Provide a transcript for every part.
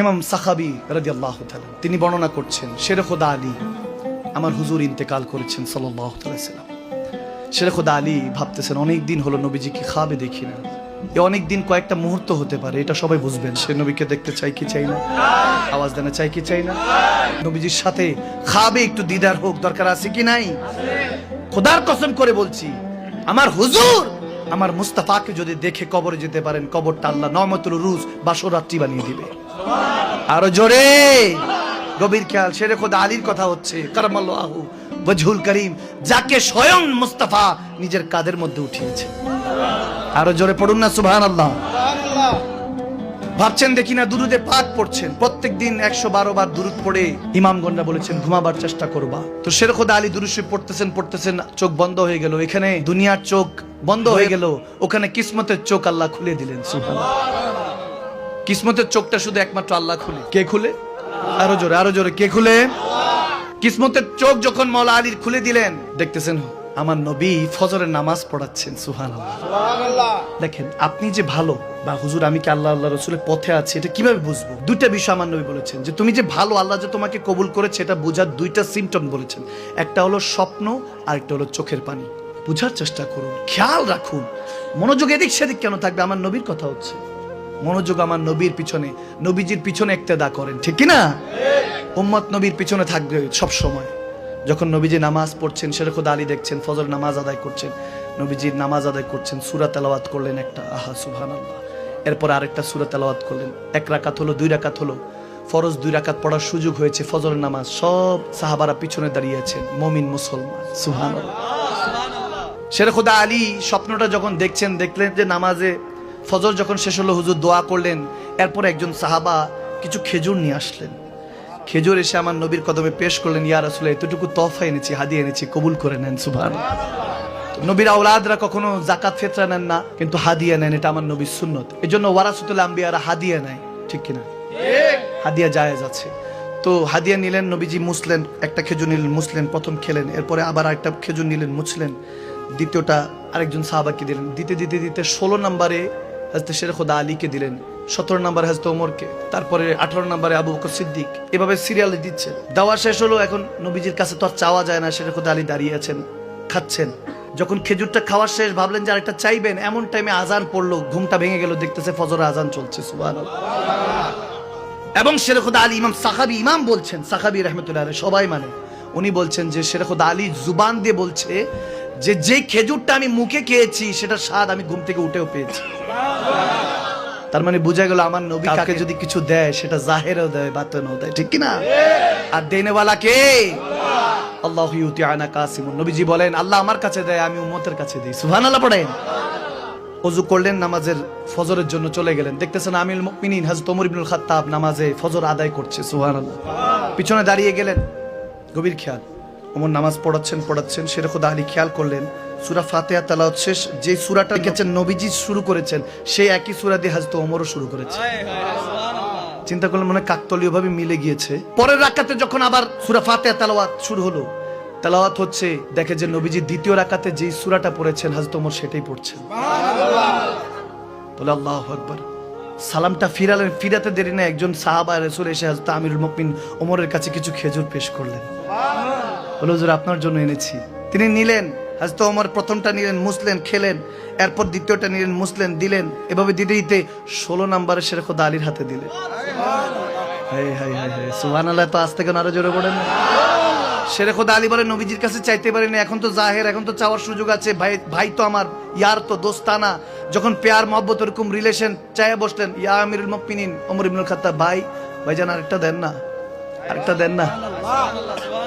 ইমাম সাহাবি রাদিয়াল্লাহু তাআলা, তিনি বর্ণনা করছেন শেরে খোদা আলী আমার হুজুর ইন্তেকাল করেছেন সাল্লাল্লাহু তাআলা সাল্লাম খোদা আলী ভাবতেছেন, অনেক দিন হলো নবীজি কি খাবে দেখি না। এ অনেক দিন কয়েকটা মুহূর্ত হতে পারে, এটা সবাই বুঝবেন। সে নবীকে দেখতে চাই কি চাই না? আওয়াজ দেনা চাই কি চাই না? নবীজির সাথে খাবে একটু দিদার হোক, দরকার আছে কি নাই? খোদার কসম করে বলছি, আমার হুজুর, আমার মুস্তাফাকে যদি দেখে কবরে যেতে পারেন, কবরটা আল্লাহ নমতুল রুজ বাসরাত্রি বানিয়ে দিবে। আরও জোরে। গভীর খেয়াল, সেরে খোদা আলীর কথা হচ্ছে। কারামাল্লাহ বজহুল করিম, যাকে স্বয়ং মুস্তাফা নিজের কাদের মধ্যে উঠিয়েছে। আরও জোরে পড়ুন না সুবহান আল্লাহ ভাবছেন দেখি না দুরুদে পাক পড়ছেন। প্রত্যেক দিন একশো বারো বার দুরুদ পড়ে ইমামগণরা বলেছেন, ঘুমাবার চেষ্টা করবা। তো শেরখোদা আলী দুরুশে পড়তেছেন পড়তেছেন, চোখ বন্ধ হয়ে গেল। এখানে দুনিয়ার চোখ বন্ধ হয়ে গেল। ওখানে কিসমতের চোখ আল্লাহ খুলে দিলেন, সুবহানাল্লাহ। কিসমতের চোখটা শুধু একমাত্র আল্লাহ খুলে। কে খুলে? আরও জোরে আরও জোরে কে খুলে? কিসমতের চোখ যখন মৌলা আলীর খুলে দিলেন দেখতেছেন আমার নবী ফজরের নামাজ পড়াচ্ছেন সুহান দেখেন আপনি যে ভালো বা হুজুর আমি কি আল্লাহ আল্লাহ রসুলের পথে আছি এটা কীভাবে বুঝব? দুইটা বিষয় আমার নবী বলেছেন যে তুমি যে ভালো আল্লাহ যে তোমাকে কবুল করেছে এটা বোঝার দুইটা সিমটম বলেছেন। একটা হলো স্বপ্ন আর একটা হলো চোখের পানি। বুঝার চেষ্টা করুন খেয়াল রাখুন। মনোযোগ এদিক সেদিক কেন থাকবে? আমার নবীর কথা হচ্ছে। মনোযোগ আমার নবীর পিছনে নবীজির পিছনে একতেদা করেন ঠিক কি না উম্মত নবীর পিছনে থাকবে সব সময়। যখন নবীজি নামাজ পড়ছেন সেরকম আলী দেখছেন ফজর নামাজ আদায় করছেন নবীজির নামাজ আদায় করছেন সুরা তেলাওয়াত করলেন একটা আহা সুবহান আল্লাহ এরপর আরেকটা সুরা তেলাওয়াত করলেন এক রাকাত হলো দুই রাকাত হলো। ফরজ দুই রাকাত পড়ার সুযোগ হয়েছে ফজর নামাজ সব সাহাবারা পিছনে দাঁড়িয়ে আছেন মমিন মুসলমান সুবহান শেরখুদা আলী স্বপ্নটা যখন দেখছেন দেখলেন যে নামাজে ফজর যখন শেষ হলো, হুজুর দোয়া করলেন। এরপর একজন সাহাবা কিছু খেজুর নিয়ে আসলেন। খেজুর এসে আমার নবীর কদমে পেশ করলেন, ইয়া রাসূল এতটুকু তফা এনেছি, হাদিয়া এনেছি, কবুল করে নেন সুবহান নবীর আওলাদরা কখনো জাকাত ফেতরা নেন না, কিন্তু হাদিয়া নেন, এটা আমার নবীর সুন্নত। এই জন্য ওয়ারাসুতুল আম্বিয়ারা হাদিয়া নেয়, ঠিক কিনা? হাদিয়া জায়েজ আছে। তো হাদিয়া নিলেন, নবীজি মুসলেন একটা খেজুর নিলেন মুসলেন প্রথম খেলেন, এরপরে আবার একটা খেজুর নিলেন, মুছলেন। দ্বিতীয়টা আরেকজন সাহাবাকে দিলেন। দিতে দিতে দিতে ষোলো নম্বরে হাজতে শের খোদা আলীকে দিলেন। সতেরো নম্বরে হাজতে ওমরকে, তারপরে আঠারো নম্বরে আবু বকর সিদ্দিক। এভাবে সিরিয়ালে দিচ্ছেন। দেওয়া শেষ হলো, এখন নবীজির কাছে তো আর চাওয়া যায় না শের খোদা আলী দাঁড়িয়ে আছেন, খাচ্ছেন। যখন খেজুরটা খাওয়ার শেষ, ভাবলেন যে আরেকটা চাইবেন, এমন টাইমে আজান পড়ল, ঘুমটা ভেঙে গেল, দেখতেছে ফজর আজান চলছে, সুবহানাল্লাহ। এবং শেরখুদা আলী ইমাম, সাহাবি ইমাম বলছেন, সাহাবি রহমতুল্লাহ সবাই মানে। উনি বলছেন যে শেরখুদা আলী জুবান দিয়ে বলছে যে যে খেজুরটা আমি মুখে খেয়েছি সেটা স্বাদ আমি ঘুম থেকে উঠেও পেয়েছি। তার মানে বোঝা গেল আমার নবী কাকে? যদি কিছু দেয় সেটা জাহেরও দেয় বাতনও দেয় ঠিক কি না আর দেনেওয়ালা কে? আল্লাহ ইউতি আনা কাসিমুন। নবীজি বলেন আল্লাহ আমার কাছে দেয় আমি উম্মতের কাছে দিই। সুবহানাল্লাহ পড়েন। অজু করলেন নামাজের ফজরের জন্য চলে গেলেন। দেখতেছেন আমিল মুমিনিন হযরত ওমর ইবনুল খাত্তাব নামাজে ফজর আদায় করছে সুবহানাল্লাহ। পিছনে দাঁড়িয়ে গেলেন গভীর খেয়াল। ওমর নামাজ পড়াচ্ছেন পড়াচ্ছেন। সেরকম আলী খেয়াল করলেন। সূরা ফাতিহা তেলাওয়াত শেষ। যে সূরাটা লিখেছেন নবীজি শুরু করেছেন সেই একই সূরা দিয়ে হযরত ওমরও শুরু করেছে। চিন্তা করলেন মনে কাকতলীয় ভাবে মিলে গিয়েছে। পরের রাকাতে যখন আবার সূরা ফাতিহা তেলাওয়াত শুরু হলো তেলাওয়াত হচ্ছে দেখে যে নবীজি দ্বিতীয় রাকাতে যেই সূরাটা পড়েছেন হযরত ওমর সেটাই পড়ছেন। বলে আল্লাহ আকবর। সালামটা ফিরালেন ফিরাতে দেরি না একজন সাহাবা রসুল এসে হাজরত আমিরুল মুমিন ওমরের কাছে কিছু খেজুর পেশ করলেন। বলে হুজুর আপনার জন্য এনেছি। তিনি নিলেন হাজরত ওমর প্রথমটা নিলেন, মুসলেন, খেলেন, এরপর দ্বিতীয়টা নিলেন, মুসলেন, দিলেন, এভাবে দিতে দিতে ষোলো নাম্বারে শেরখোদা আলীর হাতে দিলেন। হাই সুবহানাল্লাহ, তো আজ থেকে আরও জোরে পড়েন আলী নবীজির কাছে চাইতে পারেনি, এখন তো জাহের, এখন তো চাওয়ার সুযোগ আছে, ভাই ভাই তো আমার, ইয়ার তো দোস্তানা যখন পেয়ার মহব্বত এরকম রিলেশন চাইয়া বসলেন, ইয়া আমিরুল ওমর ইবনুল খাত্তাব, ভাই, ভাইজান আরেকটা দেন না। আরেকটা দেন না।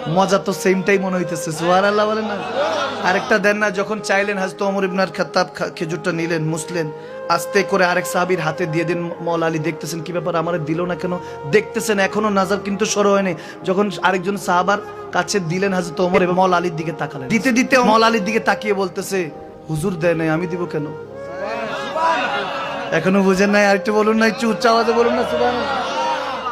মজা তো সেমটাই মনে হইতেছে, সুবহানাল্লাহ বলেন না। আরেকটা দেন না, যখন চাইলেন হাজরত ওমর ইবনুল খাত্তাব খা- খেজুরটা নিলেন মুসলেন আস্তে করে আরেক সাহাবীর হাতে দিয়ে দিন মল আলী দেখতেছেন কি ব্যাপার, আমার দিল না কেন? দেখতেছেন, এখনও নাজার কিন্তু সর হয়নি। যখন আরেকজন সাহাবার কাছে দিলেন হাজরত ওমর এবং মল আলীর দিকে তাকালেন। দিতে দিতে মল আলীর দিকে তাকিয়ে বলতেছে, হুজুর দেয় নাই, আমি দিব কেন? এখনও বুঝেন নাই, আরেকটু বলুন না, একটু উচ্চ আওয়াজে বলুন না, সুবহানাল্লাহ।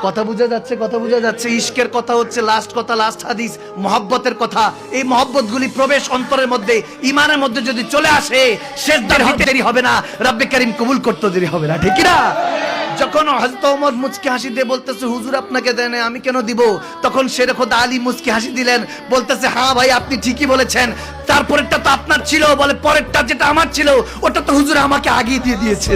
কথা বোঝা যাচ্ছে, কথা বোঝা যাচ্ছে। ইশকের কথা হচ্ছে লাস্ট কথা লাস্ট হাদিস, মহব্বতের কথা। এই মহব্বত গুলি প্রবেশ অন্তরের মধ্যে ইমানের মধ্যে যদি চলে আসে শেষ হতে দেরি হবে না। রব্বে করিম কবুল করতে দেরি হবে না, ঠিক না? যখন হযরত ওমর মুচকি হাসি দিয়ে বলতেছে, হুজুর, আপনাকে দেন, আমি কেন দিব? তখন শের খোদা আলী মুচকি হাসি দিলেন, বলতেছে হ্যাঁ ভাই, আপনি ঠিকই বলেছেন। তারপরেরটা তো আপনার ছিল, বলে পরেরটা যেটা আমার ছিল, ওটা তো হুজুর আমাকে আগিয়ে দিয়ে দিয়েছে।